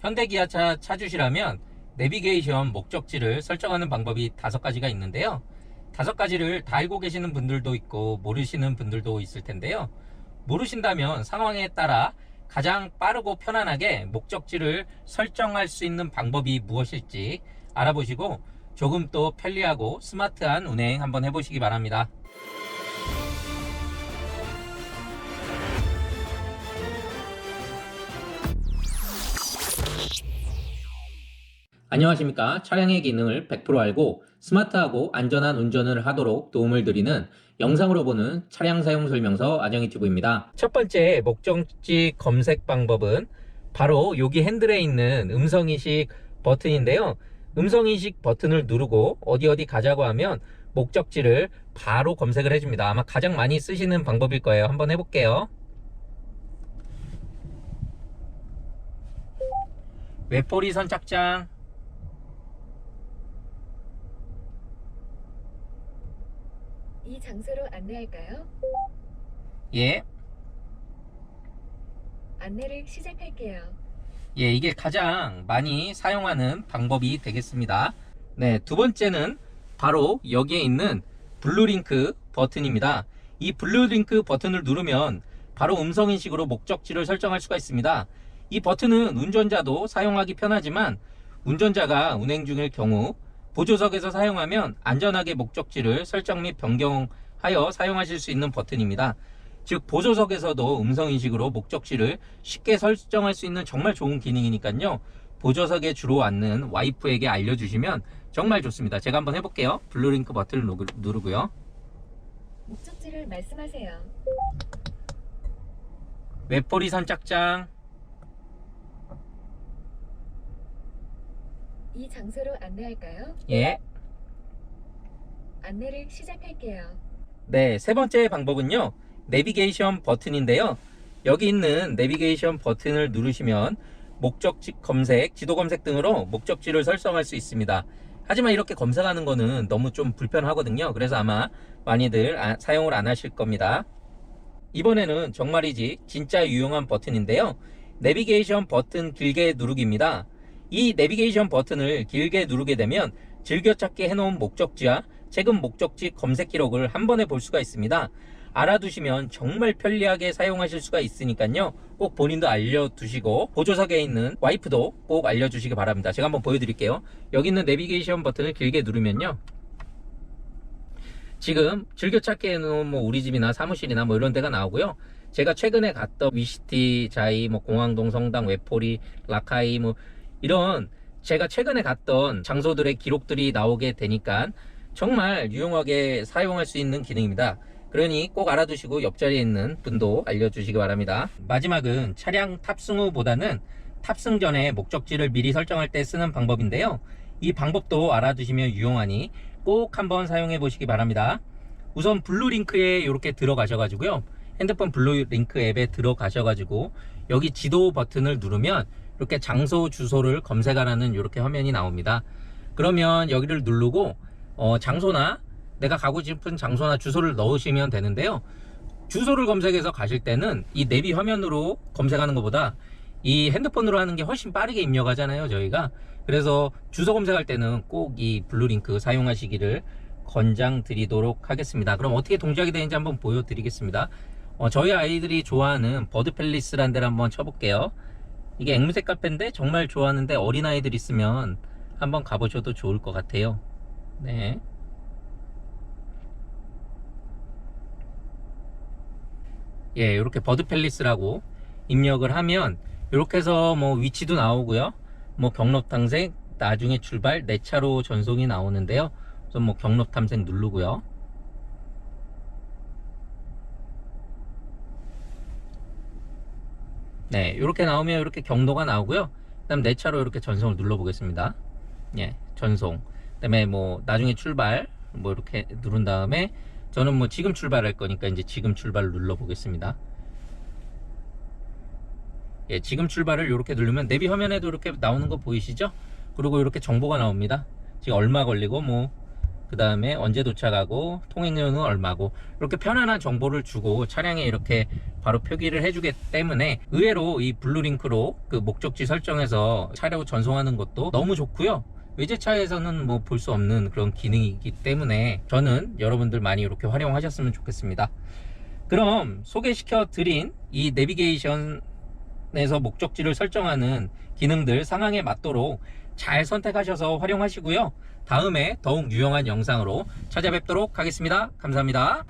현대기아차 찾으시라면 내비게이션 목적지를 설정하는 방법이 다섯 가지가 있는데요. 다섯 가지를 다 알고 계시는 분들도 있고 모르시는 분들도 있을 텐데요. 모르신다면 상황에 따라 가장 빠르고 편안하게 목적지를 설정할 수 있는 방법이 무엇일지 알아보시고 조금 더 편리하고 스마트한 운행 한번 해보시기 바랍니다. 안녕하십니까. 차량의 기능을 100% 알고 스마트하고 안전한 운전을 하도록 도움을 드리는 영상으로 보는 차량 사용 설명서 아정이 튜브입니다. 첫 번째 목적지 검색 방법은 바로 여기 핸들에 있는 음성인식 버튼인데요. 음성인식 버튼을 누르고 어디 어디 가자고 하면 목적지를 바로 검색을 해줍니다. 아마 가장 많이 쓰시는 방법일 거예요. 한번 해볼게요. 외포리 선착장 이 장소로 안내할까요? 예, 안내를 시작할게요. 예, 이게 가장 많이 사용하는 방법이 되겠습니다. 네, 두 번째는 바로 여기에 있는 블루링크 버튼입니다. 이 블루링크 버튼을 누르면 바로 음성인식으로 목적지를 설정할 수가 있습니다. 이 버튼은 운전자도 사용하기 편하지만 운전자가 운행 중일 경우 보조석에서 사용하면 안전하게 목적지를 설정 및 변경하여 사용하실 수 있는 버튼입니다. 즉 보조석에서도 음성인식으로 목적지를 쉽게 설정할 수 있는 정말 좋은 기능이니까요. 보조석에 주로 앉는 와이프에게 알려주시면 정말 좋습니다. 제가 한번 해볼게요. 블루링크 버튼을 누르- 누르고요. 목적지를 말씀하세요. 외포리 선착장 이 장소로 안내할까요? 예. 안내를 시작할게요. 네, 세 번째 방법은요. 내비게이션 버튼인데요. 여기 있는 내비게이션 버튼을 누르시면 목적지 검색, 지도 검색 등으로 목적지를 설정할 수 있습니다. 하지만 이렇게 검색하는 거는 너무 좀 불편하거든요. 그래서 아마 많이들 아- 사용을 안 하실 겁니다. 이번에는 정말이지 진짜 유용한 버튼인데요. 내비게이션 버튼 길게 누르기입니다. 이 내비게이션 버튼을 길게 누르게 되면 즐겨찾기 해놓은 목적지와 최근 목적지 검색 기록을 한 번에 볼 수가 있습니다. 알아두시면 정말 편리하게 사용하실 수가 있으니까요. 꼭 본인도 알려두시고 보조석에 있는 와이프도 꼭 알려주시기 바랍니다. 제가 한번 보여드릴게요. 여기 있는 내비게이션 버튼을 길게 누르면요. 지금 즐겨찾기 해놓은 뭐 우리 집이나 사무실이나 뭐 이런 데가 나오고요. 제가 최근에 갔던 위시티, 자이, 뭐 공항동, 성당, 외포리, 라카이 뭐 이런 제가 최근에 갔던 장소들의 기록들이 나오게 되니까 정말 유용하게 사용할 수 있는 기능입니다. 그러니 꼭 알아두시고 옆자리에 있는 분도 알려주시기 바랍니다. 마지막은 차량 탑승 후보다는 탑승 전에 목적지를 미리 설정할 때 쓰는 방법인데요. 이 방법도 알아두시면 유용하니 꼭 한번 사용해 보시기 바랍니다. 우선 블루링크에 이렇게 들어가셔가지고요. 핸드폰 블루링크 앱에 들어가셔가지고 여기 지도 버튼을 누르면 이렇게 장소 주소를 검색하라는 이렇게 화면이 나옵니다. 그러면 여기를 누르고 어, 장소나 내가 가고 싶은 장소나 주소를 넣으시면 되는데요. 주소를 검색해서 가실 때는 이 내비 화면으로 검색하는 것보다 이 핸드폰으로 하는 게 훨씬 빠르게 입력하잖아요, 저희가. 그래서 주소 검색할 때는 꼭 이 블루링크 사용하시기를 권장드리도록 하겠습니다. 그럼 어떻게 동작이 되는지 한번 보여드리겠습니다. 어, 저희 아이들이 좋아하는 버드팰리스라는 데를 한번 쳐볼게요. 이게 앵무새 카페인데 정말 좋아하는데 어린아이들 있으면 한번 가보셔도 좋을 것 같아요. 네. 예, 이렇게 버드 팰리스라고 입력을 하면 이렇게 해서 뭐 위치도 나오고요. 뭐 경로 탐색, 나중에 출발, 내 차로 전송이 나오는데요. 그래서 뭐 경로 탐색 누르고요. 네, 이렇게 나오면 이렇게 경로가 나오고요. 그다음 내 차로 이렇게 전송을 눌러 보겠습니다. 예, 전송. 그다음에 뭐 나중에 출발 뭐 이렇게 누른 다음에 저는 뭐 지금 출발할 거니까 이제 지금 출발을 눌러 보겠습니다. 예, 지금 출발을 이렇게 누르면 내비 화면에도 이렇게 나오는 거 보이시죠? 그리고 이렇게 정보가 나옵니다. 지금 얼마 걸리고 뭐 그 다음에 언제 도착하고 통행료는 얼마고 이렇게 편안한 정보를 주고 차량에 이렇게 바로 표기를 해주기 때문에 의외로 이 블루링크로 그 목적지 설정해서 차량 전송하는 것도 너무 좋고요. 외제차에서는 뭐 볼 수 없는 그런 기능이기 때문에 저는 여러분들 많이 이렇게 활용하셨으면 좋겠습니다. 그럼 소개시켜 드린 이 내비게이션에서 목적지를 설정하는 기능들 상황에 맞도록 잘 선택하셔서 활용하시고요. 다음에 더욱 유용한 영상으로 찾아뵙도록 하겠습니다. 감사합니다.